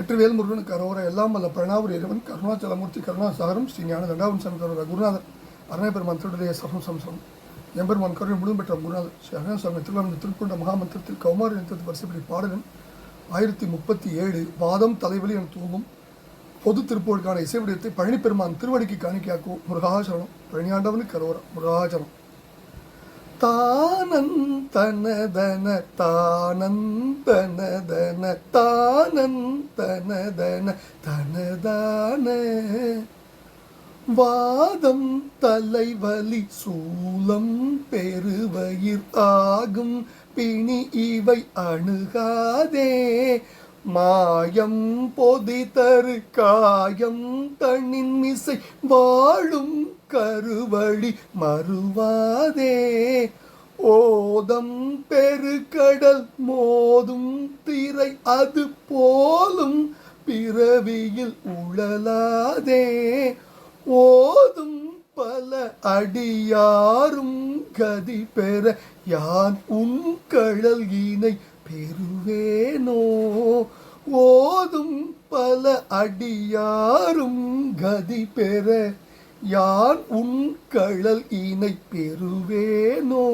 வெற்றிவேல் முருகனுக்கு கரோர எல்லாம் வல்ல பிரணாவூர் இறைவன் கருணாச்சலமூர்த்தி கருணாசாகரம் ஸ்ரீ ஞான தண்டாவன் சங்கர குருநாதர் அருணை பெருமான் திருடைய சகம் சம்சம் எம்பெருமான் கருணை முழுதும் பெற்ற குருநாதர் ஸ்ரீ அருணா சுவாமி திருவாரூர் திருக்குண்ட மகாமந்திரத்தில் கௌமாரி நிறுத்தத்து வரிசைப்படி பாடலும் ஆயிரத்தி முப்பத்தி ஏழு வாதம் தலைவலி என தூங்கும் பொது திருப்போருக்கான இசை விடயத்தை பழனி பெருமான் திருவடிக்கு காணிக்கையாக்கும் முருகாசரணம் பழனியாண்டவனுக்கு கரோரம் முருகாசரணம். தானந்தனதன தானந்தனதன தானந்தனதன தனதான. வாதம் தலைவலி சூலம் பெருவயிர் ஆகும் பிணி இவை அணுகாதே. மாயம் பொதி தரு காயம் தனின் மிசை வாழும் கருவழி மறுவாதே. ஓதம் பெருக்கடல் மோதும் திரை அது போலும் பிறவியில் உழலாதே. ஓதும் பல அடியாரும் கதி பெற யான் உன் கழல் இணை பெறுவேனோ. ஓதும் பல அடியாரும் கதி பெற யான் உன் கழல் இணை பெறுவேனோ?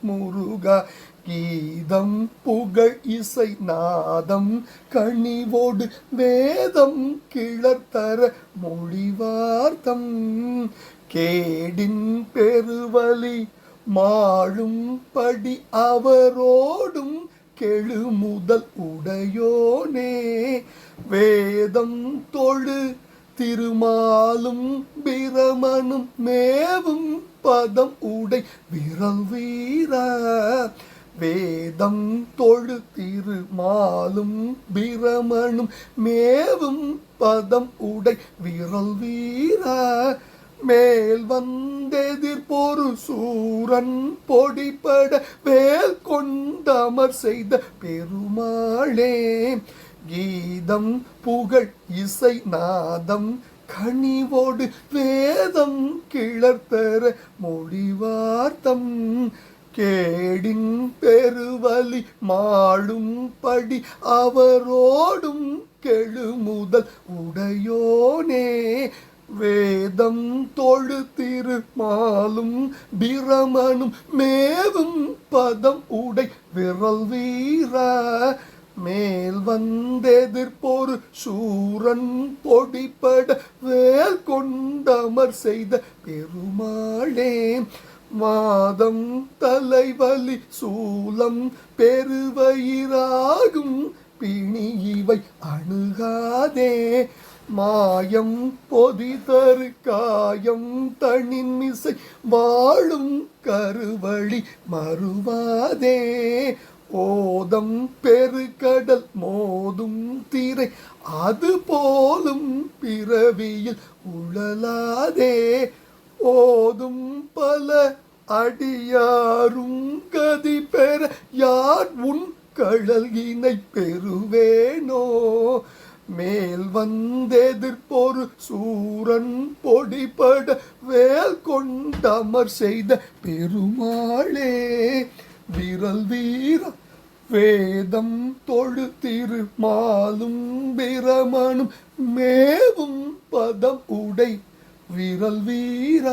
முருகா கீதம் புகழ் இசை நாதம் கனிவோடு வேதம் கிளர்த்தர மொழிவார்த்தம். கேடின் பெருவலி மாழும்படி அவரோடும் கெழு முதல் உடையோனே. வேதம் தொழு திருமாலும் பிரமனும் மேவும் பதம் உடை விரல் வீர. வேதம் தொழு திருமாலும் பிரமனும் மேவும் பதம் உடை விரல் வீர. மேல் வந்தெதிர் பொரு சூரன் பொடிபட வேல் கொண்டமர் செய்த பெருமாளே. கீதம் புகழ் இசை நாதம் கனிவோடு வேதம் கிளர்த்தர மொழிவார்த்தம். கேடின் பெருவலி மாடும்படி அவரோடும் கெழு முதல் உடையோனே. வேதம் தொழு திருமாலும் பிரமனும் மேவும் பதம் உடை விரல் வீரா. மேல் வந்தெதிர்ப்பொரு சூரன் பொடிப்பட வேல் கொண்டமர் செய்த பெருமாளே மாதம் தலைவலி சூலம் பெருவயிராகும் பிணி இவை அணுகாதே. மாயம் பொதிதரு காயம் தனிமிசை வாழும் கருவழி மறுவாதே. ஓதம் பெருக்கடல் மோதும் திரை அது போலும் பிறவியில் உழலாதே. ஓதும் பல அடியாரும் கதி பெற யார் உன் கழல்கினை பெறுவேனோ? மேல் வந்தெதிர்ப்பொரு சூரன் பொடிபட வேல் கொண்டமர் செய்த பெருமாளே. விரல் வீரம் வேதம் தொழு திருமாலும் பிரமணும் மேவும் பதம் உடை. விரல் வீர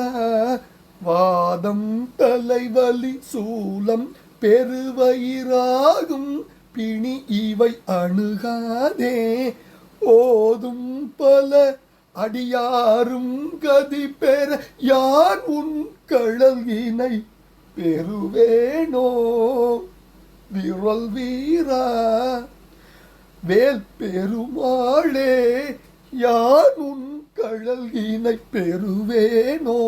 வாதம் தலைவலி சூலம் பெருவயிராகும் பிணி இவை அணுகாதே. ஓதும் பல அடியாரும் கதி பெற யார் உன் கழல் இணை? பெறுவேனோ? விரல் வீரா வேல் பெருமாளே யார் உன் கழல் பெறுவேனோ?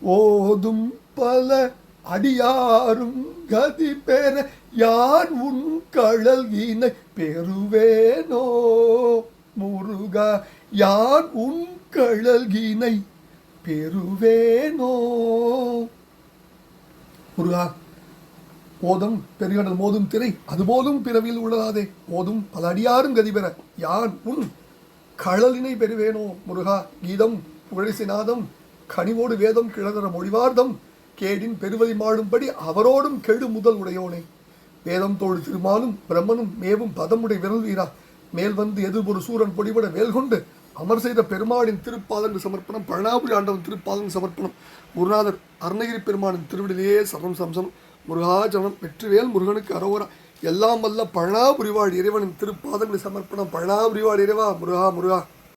ஓதும் பல அடியாரும் கதி பெற யார் உன் கழல் இணை பெறுவேனோ? முருகா யார் உன் கழல் இணை பெறுவேனோ? முருகா போதும் பெருகடல் மோதும் திரை அதுபோதும் பிறவியில் உள்ளதாதே போதும் பல அடியாரும் கதி பெற யான் உன் கழலினை பெறுவேனோ முருகா கீதம் புகழிசை நாதம் கனிவோடு வேதம் கிழதர மொழிவார்தம் கேடின் பெருவதி மாடும்படி அவரோடும் கெடு முதல் உடையோனே. வேதம் தோழு திருமாலும் பிரம்மனும் மேவும் பதமுடை விரல் வீரா மேல் வந்து எதிர்பொரு சூரன் பொடிபட வேல் கொண்டு அமர் செய்த பெருமாளின் திருப்பாதங்கள் சமர்ப்பணம் பழனாபுரி ஆண்டவன் திருப்பாதங்கள் சமர்ப்பணம். குருநாதர் அருணகிரி பெருமானின் திருவிடிலேயே சரணம் சம்சம் முருகாச்சரணம் வெற்றிவேல் முருகனுக்கு அரோரா எல்லாம் வல்ல பழனாபுரிவாழ் இறைவனின் திருப்பாதங்களை சமர்ப்பணம் பழனாபுரிவாழ் இறைவா முருகா முருகா.